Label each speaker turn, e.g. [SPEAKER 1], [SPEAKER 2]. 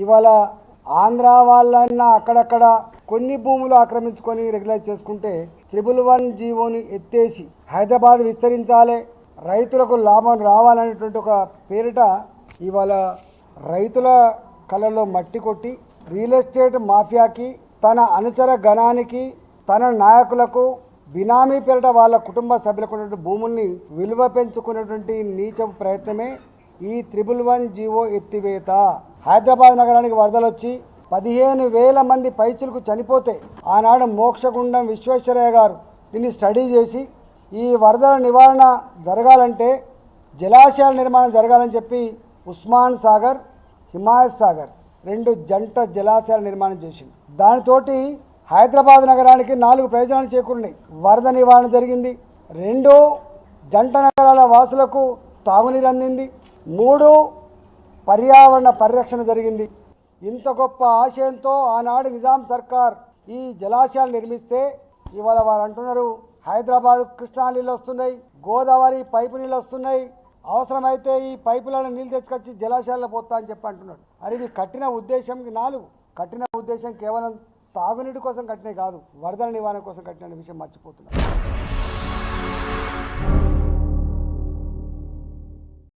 [SPEAKER 1] ఇవాళ ఆంధ్ర వాళ్ళన్నా అక్కడక్కడ కొన్ని భూములు ఆక్రమించుకొని రెగ్యులైజ్ చేసుకుంటే త్రిబుల్ వన్ జీవోని ఎత్తేసి హైదరాబాద్ విస్తరించాలి. రైతులకు లాభం రావాలనేటువంటి ఒక పేరిట ఇవాళ రైతుల కళ్ళలో మట్టి కొట్టి రియల్ ఎస్టేట్ మాఫియాకి తన అనుచర గణానికి తన నాయకులకు బినామీ పేరిట వాళ్ళ కుటుంబ సభ్యులకు ఉన్నటువంటి భూముల్ని విలువ పెంచుకునేటువంటి నీచ ప్రయత్నమే ఈ త్రిబుల్ వన్ జీవో ఎత్తివేత. హైదరాబాద్ నగరానికి వరదలు వచ్చి పదిహేను వేల మంది పైచులకు చనిపోతే ఆనాడు మోక్షగుండం విశ్వేశ్వరయ్య గారు దీన్ని స్టడీ చేసి ఈ వరదల నివారణ జరగాలంటే జలాశయాల నిర్మాణం జరగాలని చెప్పి ఉస్మాన్ సాగర్ హిమాయత్ సాగర్ రెండు జంట జలాశయాల నిర్మాణం చేసింది. దానితోటి హైదరాబాద్ నగరానికి నాలుగు ప్రయోజనాలు చేకూరినాయి. వరద నివారణ జరిగింది. రెండు జంట నగరాల వాసులకు తాగునీరు అందింది. మూడు పర్యావరణ పరిరక్షణ జరిగింది. ఇంత గొప్ప ఆశయంతో ఆనాడు నిజాం సర్కార్ ఈ జలాశయాలు నిర్మిస్తే ఇవాళ వారు అంటున్నారు హైదరాబాద్ కృష్ణా నీళ్ళు వస్తున్నాయి గోదావరి పైపు నీళ్ళు వస్తున్నాయి అవసరమైతే ఈ పైపులను నీళ్ళు తెచ్చుకొచ్చి జలాశయాల్లో పోతా అని చెప్పి అంటున్నాడు. అది ఇది కట్టిన ఉద్దేశం నాలుగు. కట్టిన ఉద్దేశం కేవలం తాగునీటి కోసం కట్టినవి కాదు వరదల నివారణ కోసం కట్టిన విషయం మర్చిపోతున్నారు